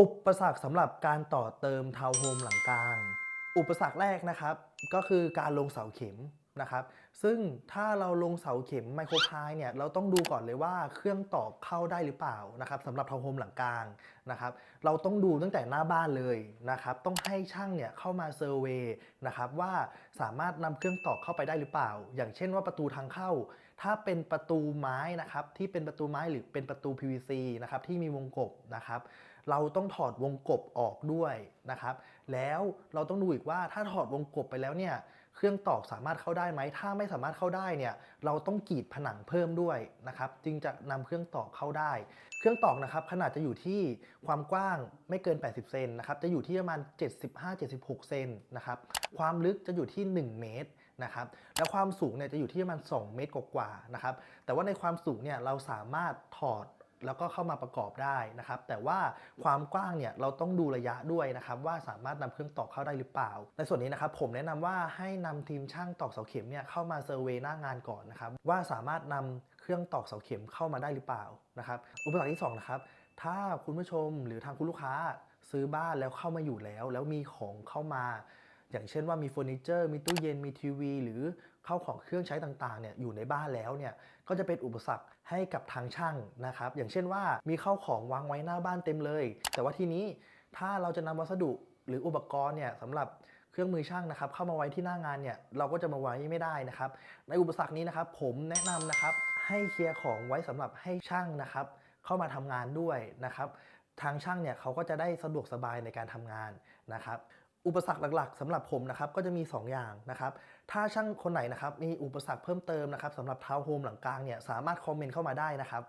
อุปสรรคสำหรับการต่อเติมทาวน์โฮมหลังกลาง อุปสรรคแรกนะครับก็คือการลงเสาเข็มนะครับซึ่งถ้าเราลงเสาเข็มไมโครพายเนี่ยเราต้องดูก่อนเลยว่าเครื่องตอกเข้าได้หรือเปล่านะครับสำหรับทาวน์โฮมหลังกลางนะครับเราต้องดูตั้งแต่หน้าบ้านเลยนะครับต้องให้ช่างเนี่ยเข้ามาเซอร์เวย์นะครับว่าสามารถนำเครื่องตอกเข้าไปได้หรือเปล่า อย่างเช่นว่าประตูทางเข้า ถ้าเป็นประตูไม้นะครับที่เป็นประตูไม้หรือเป็นประตู PVC นะครับที่มีวงกบนะครับ เราต้องถอดวงกบออกด้วยนะครับ แล้วเราต้องดูอีกว่าถ้าถอดวงกบไปแล้วเนี่ยเครื่องตอกสามารถเข้าได้ไหม ถ้าไม่สามารถเข้าได้เนี่ยเราต้องกรีดผนังเพิ่มด้วยนะครับ จึงจะนำเครื่องตอกเข้าได้ เครื่องตอกนะครับขนาดจะอยู่ที่ความกว้างไม่เกิน 80 เซนนะครับ จะอยู่ที่ประมาณ 75-76 เซนนะครับ ความลึกจะอยู่ที่ 1 เมตรนะครับ และความสูงเนี่ยจะอยู่ที่ประมาณ 2 เมตรกว่าๆนะครับ แต่ว่าในความสูงเนี่ยเราสามารถถอด แล้วก็เข้ามาประกอบได้นะครับ แต่ว่าความกว้างเนี่ยเราต้องดูระยะด้วยนะครับ ว่าสามารถนำเครื่องตอกเข้าได้หรือเปล่า ในส่วนนี้นะครับผมแนะนำว่าให้นำทีมช่างตอกเสาเข็มเนี่ยเข้ามาเซอร์เวยหน้างานก่อนนะครับ ว่าสามารถนำเครื่องตอกเสาเข็มเข้ามาได้หรือเปล่านะครับ อุปสรรคที่สองนะครับถ้าคุณผู้ชมหรือทางคุณลูกค้าซื้อบ้านแล้วเข้ามาอยู่แล้ว แล้วมีของเข้ามา อย่างเช่นว่ามีเฟอร์นิเจอร์มีตู้เย็นมีทีวี หรือเข้าของเครื่องใช้ต่างๆเนี่ยอยู่ในบ้านแล้วเนี่ยก็จะเป็นอุปสรรคให้กับทางช่างนะครับ อย่างเช่นว่ามีเข้าของวางไว้หน้าบ้านเต็มเลย แต่ว่าทีนี้ถ้าเราจะนำวัสดุหรืออุปกรณ์เนี่ยสำหรับเครื่องมือช่างนะครับเข้ามาไว้ที่หน้างานเนี่ยเราก็จะมาไว้ไม่ได้นะครับ ในอุปสรรคนี้นะครับ ผมแนะนำนะครับให้เคลียร์ของไว้สำหรับให้ช่างนะครับเข้ามาทำงานด้วยนะครับทางช่างเนี่ยเขาก็จะได้สะดวกสบายในการทำงานนะครับ อุปสรรคหลักๆสำหรับผมนะครับก็จะมี 2 อย่างนะครับ ถ้าช่างคนไหนนะครับมีอุปสรรคเพิ่มเติมนะครับสำหรับทาวน์โฮมหลังกลางเนี่ยสามารถคอมเมนต์เข้ามาได้นะครับ